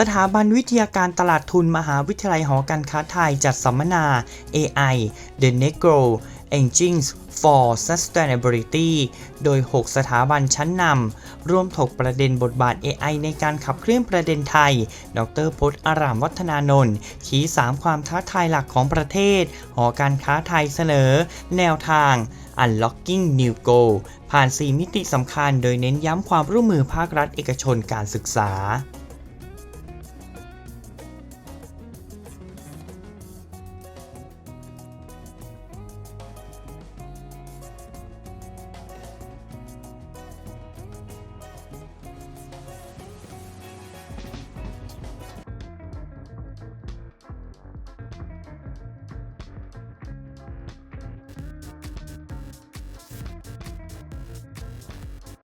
สถาบันวิทยาการตลาดทุนมหาวิทยาลัยหอการค้าไทยจัดสัมมนา AI The Negro Engines for Sustainability โดย 6 สถาบันชั้นนำร่วมถกประเด็นบทบาท AI ในการขับเคลื่อนประเด็นไทย ดรพจน์อารามวัฒนานนท์ชี้ 3 ความท้าทายหลักของประเทศ หอการค้าไทยเสนอ แนวทาง Unlocking New Go ผ่าน 4 มิติสำคัญ โดยเน้นย้ำความร่วมมือภาครัฐเอกชนการศึกษา